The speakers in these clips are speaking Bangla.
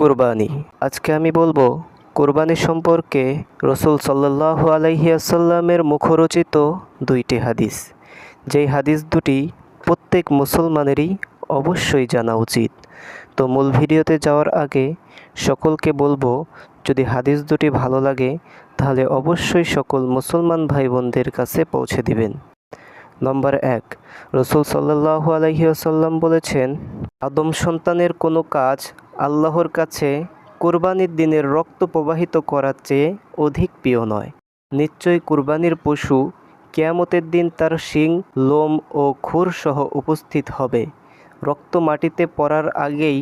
কোরবানি। আজকে আমি বলব, কোরবানি সম্পর্কে রসুল সাল্লাহ আলাইহিয়াসাল্লামের মুখরচিত দুইটি হাদিস। যেই হাদিস দুটি প্রত্যেক মুসলমানেরই অবশ্যই জানা উচিত। তো মূল ভিডিওতে যাওয়ার আগে সকলকে বলব, যদি হাদিস দুটি ভালো লাগে, তাহলে অবশ্যই সকল মুসলমান ভাই বোনদের কাছে পৌঁছে দিবেন। নম্বর এক। রসুল সাল্লাহ আলহিহাসাল্লাম বলেছেন, আদম সন্তানের কোনো কাজ আল্লাহর কাছে কোরবানির দিনের রক্ত প্রবাহিত করার চেয়ে অধিক প্রিয় নয়। নিশ্চয়ই কুরবানির পশু কেয়ামতের দিন তার শিং, লোম ও খুর সহ উপস্থিত হবে। রক্ত মাটিতে পড়ার আগেই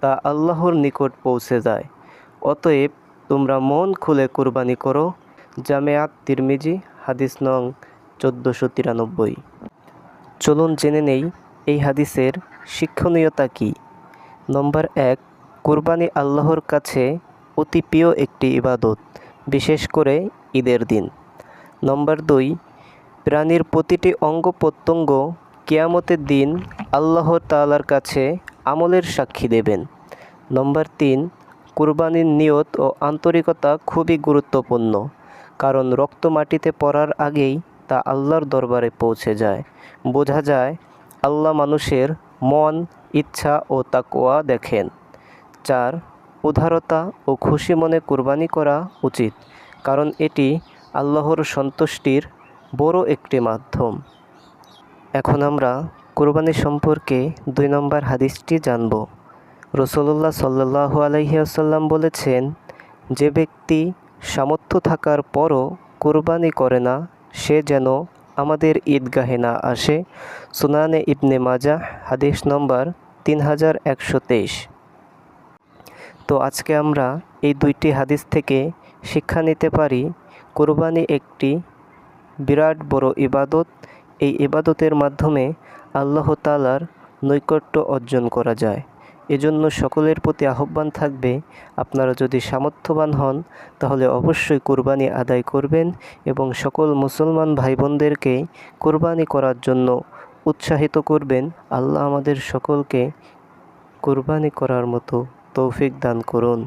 তা আল্লাহর নিকট পৌঁছে যায়। অতএব তোমরা মন খুলে কুরবানি করো। জামেয়াত তিরমিজি, হাদিস নং চোদ্দোশো তিরানব্বই। চলুন জেনে নেই, এই হাদিসের শিক্ষণীয়তা কী? নম্বর এক, কুরবানি আল্লাহর কাছে অতি প্রিয় একটি ইবাদত, বিশেষ করে ঈদের দিন। নম্বর দুই, প্রাণীর প্রতিটি অঙ্গ প্রত্যঙ্গ কেয়ামতের দিন আল্লাহ তালার কাছে আমলের সাক্ষী দেবেন। নম্বর তিন, কুরবানির নিয়ত ও আন্তরিকতা খুবই গুরুত্বপূর্ণ, কারণ রক্ত মাটিতে পড়ার আগেই তা আল্লাহর দরবারে পৌঁছে যায়। বোঝা যায়, আল্লাহ মানুষের মন, ইচ্ছা ও তাকোয়া দেখেন। চার, উদারতা ও খুশি মনে কুরবানি করা উচিত, কারণ এটি আল্লাহর সন্তুষ্টির বড় একটি মাধ্যম। এখন আমরা কুরবানি সম্পর্কে দুই নম্বর হাদিসটি জানব। রসুল্লাহ সাল্লাহ আলহিয়াসাল্লাম বলেছেন, যে ব্যক্তি সামর্থ্য থাকার পরও কোরবানি করে না সে যেন আমাদের ঈদগাহে না আসে। সুনানে ইবনে মাজা হাদিস নম্বর তিন হাজার একশো তেইশ। তো আজকে আমরা এই দুইটি হাদিস থেকে শিক্ষা নিতে পারি। কোরবানি একটি বিরাট বড় ইবাদত। এই ইবাদতের মাধ্যমে আল্লাহ তালার নৈকট্য অর্জন করা যায়। এজন্য সকলের প্রতি আহ্বান থাকবে, আপনারা যদি সামর্থ্যবান হন, তাহলে অবশ্যই কোরবানি আদায় করবেন এবং সকল মুসলমান ভাই বোনদেরকে কোরবানি করার জন্য উৎসাহিত করবেন। আল্লাহ আমাদের সকলকে কোরবানি করার মতো তৌফিক দান করুন।